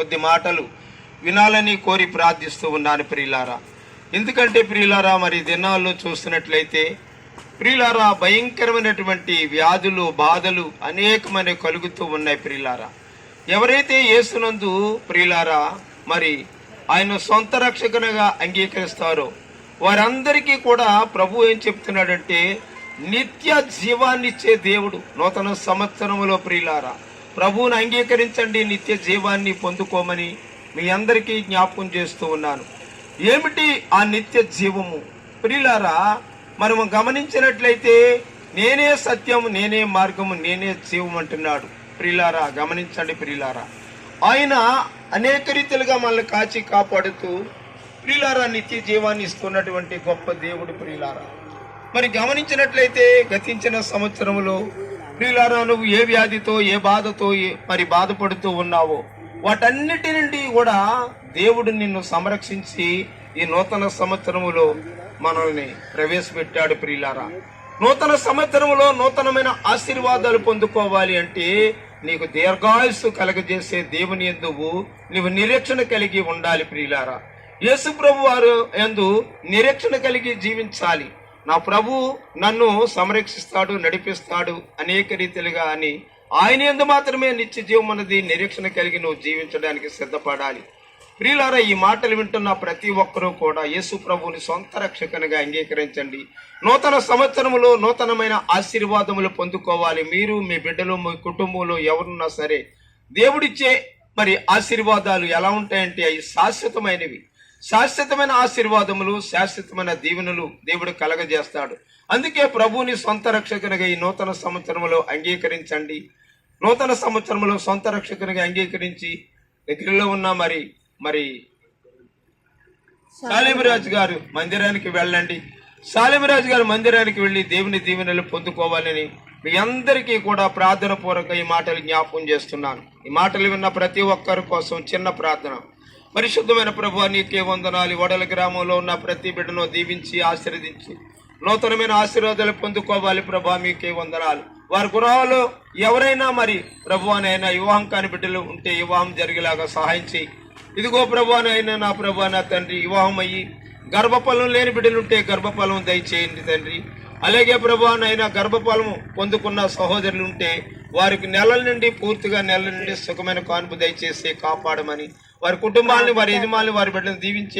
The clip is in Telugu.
కొద్ది మాటలు వినాలని కోరి ప్రార్థిస్తూ ఉన్నాను ప్రియులారా. ఎందుకంటే ప్రియులారా మరి దినాల్లో చూస్తున్నట్లయితే ప్రియులారా భయంకరమైనటువంటి వ్యాధులు బాధలు అనేకమైన కలుగుతూ ఉన్నాయి ప్రియులారా. ఎవరైతే యేసునందు ప్రియులారా మరి ఆయన సొంత రక్షకునిగా అంగీకరిస్తారో వారందరికీ కూడా ప్రభు ఏం చెప్తున్నాడంటే నిత్య జీవాన్నిచ్చే దేవుడు నూతన సంవత్సరంలో ప్రియులారా. ప్రభువుని అంగీకరించండి నిత్య జీవాన్ని పొందుకోమని మీ అందరికీ జ్ఞాపకం చేస్తూ ఉన్నాను. ఏమిటి ఆ నిత్య జీవము? ప్రియులారా మనము గమనించినట్లయితే నేనే సత్యము నేనే మార్గము నేనే జీవం అంటున్నాడు. ప్రియులారా గమనించండి ప్రియులారా. ఆయన అనేక రీతిలుగా మనల్ని కాచి కాపాడుతూ ప్రియులారా నిత్య జీవాన్ని ఇస్తున్నటువంటి గొప్ప దేవుడు ప్రియులారా. మరి గమనించినట్లయితే గతించిన సంవత్సరంలో ప్రియులారా నువ్వు ఏ వ్యాధితో ఏ బాధతో ఏ- మరి బాధపడుతూ ఉన్నావో వాటన్నిటి నుండి కూడా దేవుడు నిన్ను సంరక్షించి ఈ నూతన సంవత్సరములో మనల్ని ప్రవేశపెట్టాడు ప్రియులారా. నూతన సంవత్సరములో నూతనమైన ఆశీర్వాదాలు పొందుకోవాలి అంటే నీకు దీర్ఘాయుస్సు కలగజేసే దేవుని ఎందువు నీవు నిరీక్షణ కలిగి ఉండాలి ప్రియులారా. యేసు ప్రభు వారు ఎందు నిరీక్షణ కలిగి జీవించాలి. నా ప్రభు నన్ను సంరక్షిస్తాడు నడిపిస్తాడు అనేక రీతిలుగా అని ఆయన ఎందు మాత్రమే నిత్య జీవం అన్నది నిరీక్షణ కలిగి నువ్వు జీవించడానికి సిద్ధపడాలి. ప్రియులారా ఈ మాటలు వింటున్న ప్రతి ఒక్కరూ కూడా యేసు ప్రభువుని సొంత రక్షకునిగా అంగీకరించండి. నూతన సంవత్సరంలో నూతనమైన ఆశీర్వాదములు పొందుకోవాలి. మీరు మీ బిడ్డలు మీ కుటుంబంలో ఎవరున్నా సరే దేవుడిచ్చే మరి ఆశీర్వాదాలు ఎలా ఉంటాయంటే అవి శాశ్వతమైనవి. శాశ్వతమైన ఆశీర్వాదములు శాశ్వతమైన దీవెనలు దేవుడు కలగజేస్తాడు. అందుకే ప్రభువుని సొంత రక్షకునిగా ఈ నూతన సంవత్సరంలో అంగీకరించండి. నూతన సంవత్సరంలో సొంత రక్షకునిగా అంగీకరించి దగ్గరలో ఉన్న మరి మరి సాలిమరాజు గారు మందిరానికి వెళ్ళండి. సాలిమరాజు గారు మందిరానికి వెళ్ళి దేవుని దీవెనలు పొందుకోవాలని మీ అందరికీ కూడా ప్రార్థన పూర్వక ఈ మాటలు జ్ఞాపకం చేస్తున్నాను. ఈ మాటలు విన్న ప్రతి ఒక్కరి కోసం చిన్న ప్రార్థన. పరిశుద్ధమైన ప్రభు నీకే వందనాలు. వడల గ్రామంలో ఉన్న ప్రతి బిడ్డను దీవించి ఆశీర్వదించి నూతనమైన ఆశీర్వాదాలు పొందుకోవాలి ప్రభా మీకే వందనాలు. వారి గృహాల్లో ఎవరైనా మరి ప్రభు అనైనా వివాహం కాని బిడ్డలు ఉంటే వివాహం జరిగేలాగా సహాయం చేయి. ఇదిగో ప్రభు అయినా నా ప్రభు నా తండ్రి వివాహం అయ్యి గర్భఫలం లేని బిడ్డలుంటే గర్భఫలం దయచేయండి తండ్రి. అలాగే ప్రభు నైనా పొందుకున్న సహోదరులు ఉంటే వారికి నెలల నుండి పూర్తిగా నెలల నుండి సుఖమైన కాన్పు దయచేసి కాపాడమని వారి కుటుంబాన్ని వారి యజమాని వారి బిడ్డలను దీవించి